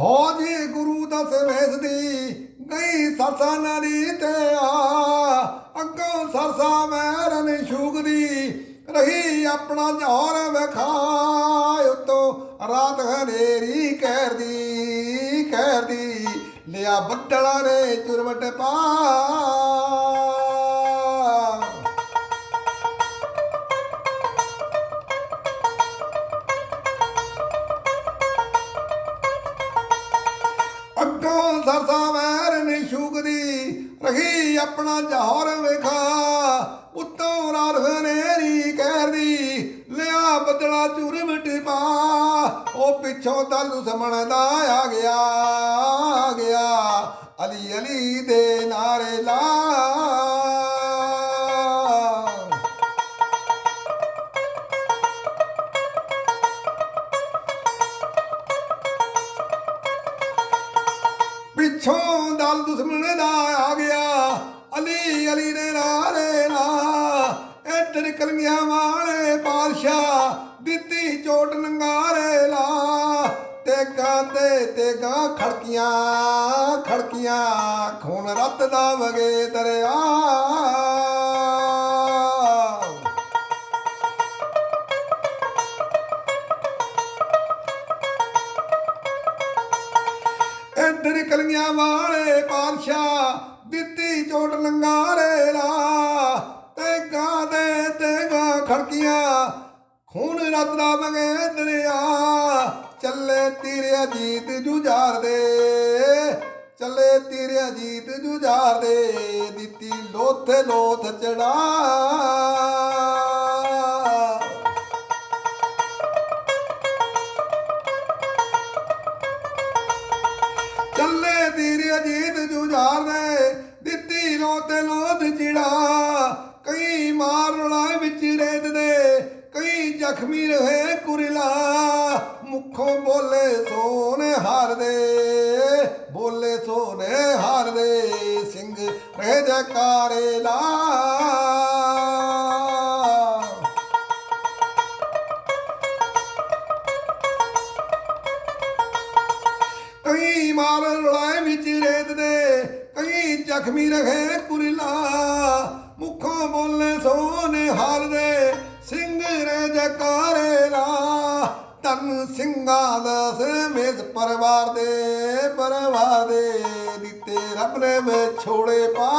ਹੋ ਜੀ ਗੁਰੂ ਦਸ ਵੇਸ ਦੀ, ਗਈ ਸਰਸਾ ਨਦੀ ਤੇ ਆ। ਅੱਗੋਂ ਸਰਸਾ ਮੈਰਨ ਸ਼ੂਗਦੀ ਰਹੀ ਆਪਣਾ ਜੋਰ ਵਿਖਾਇ ਉਤੋਂ ਰਾਤ ਹਨੇਰੀ ਕਹਿਰਦੀ ਕਹਿਰਦੀ ਲਿਆ ਬੱਦਲਾਂ ਨੇ ਚੁਰਮਟ ਪਾ। ਅੱਗੋਂ ਸਰਸਾ ਵੈਰ ਨੇ ਸ਼ੂਕਦੀ ਰਹੀ ਆਪਣਾ ਜਹਰ ਵੇਖਾ। ਉੱਤੋਂ ਰਾਤ ਨੇਰੀ ਕਹਿਰਦੀ, ਲਿਆ ਬਦਲਾ ਚੂਰ ਮਿਟਪਾ ਉਹ ਪਿੱਛੋਂ ਦਲ ਦੁਸ਼ਮਣ ਦਾ ਆ ਗਿਆ ਆ ਗਿਆ। ਅਲੀ ਅਲੀ ਦੇ ਨਾਰੇ ਲਾ ਪਿੱਛੋਂ ਦਲ ਦੁਸ਼ਮਣ ਦਾ ਆ ਗਿਆ। ਅਲੀ ਅਲੀ ਦੇ ਨਾਰੇ ਨਾ ਇੱਧਰ ਕਲਗੀਆਂ ਵਾਲੇ ਬਾਦਸ਼ਾਹ ਦਿੱਤੀ ਚੋਟ ਨੰਗਾਰੇ ਲਾ। ਤੇ ਤੇਗਾ ਤੇ ਤੇਗਾ ਖੜਕੀਆਂ ਖੜਕੀਆਂ, ਖੂਨ ਰੱਤ ਦਾ ਵਗੇ ਦਰਿਆ। ਇੱਧਰ ਕਲੀਆਂ ਵਾਲੇ ਪਾਤਸ਼ਾਹ, ਦਿੱਤੀ ਚੋਟ ਲੰਗਾਰੇ ਲਾ। ਤੇ ਗਾਂ ਦੇ ਤੇ ਗਾਂ ਖੜਕੀਆਂ, ਖੂਨ ਰਤ ਦਾ ਵਗੇ ਦਰਿਆ। ਚੱਲੇ ਤੀਰਿਆ ਜੀਤ ਜੁਝਾਰ ਦੇ, ਚੱਲੇ ਤੀਰਿਆ ਅਜੀਤ ਜੁਝਾਰ ਦੇ, ਦਿੱਤੀ ਲੋਥ ਲੋਥ ਚੜਾ। ਚੱਲੇ ਤੀਰ ਅਜੀਤ ਜੁਝਾਰ ਦਿੱਤੀ ਲੋ ਤੇ ਲੋਧ ਚਿੜਾ। ਕਈ ਮਾਰ ਲੜਾਈ ਵਿੱਚ ਰੇਤ ਦੇ, ਕਈ ਜ਼ਖਮੀ ਰਹੇ ਕੁਰਲਾ। ਮੁਖੋਂ ਬੋਲੇ ਸੋਨੇ ਹਾਰਦੇ ਬੋਲੇ ਸੋਨੇ ਹਾਰਦੇ ਸਿੰਘ ਰਹਿ ਜਕਾਰੇ ਮਾਰ ਲੜਾਈ ਵਿੱਚ ਰੇਤ ਦੇ। ਕਈ ਜ਼ਖਮੀ ਰਹੇ ਕੁਰਲਾ। ਮੁਖੋਂ ਬੋਲੇ ਸੋਨੇ ਹਾਰ ਦੇ। ਸਿੰਘ ਰੇ ਜਕਾਰੇ ਲਾ ਤਨ ਸਿੰਘਾਂ ਦਾ ਮੇਸ ਪਰਿਵਾਰ ਦੇ। ਪਰਿਵਾਰ ਦੇ ਦਿੱਤੇ ਰੱਬ ਨੇ ਵਿਛੋੜੇ ਪਾ।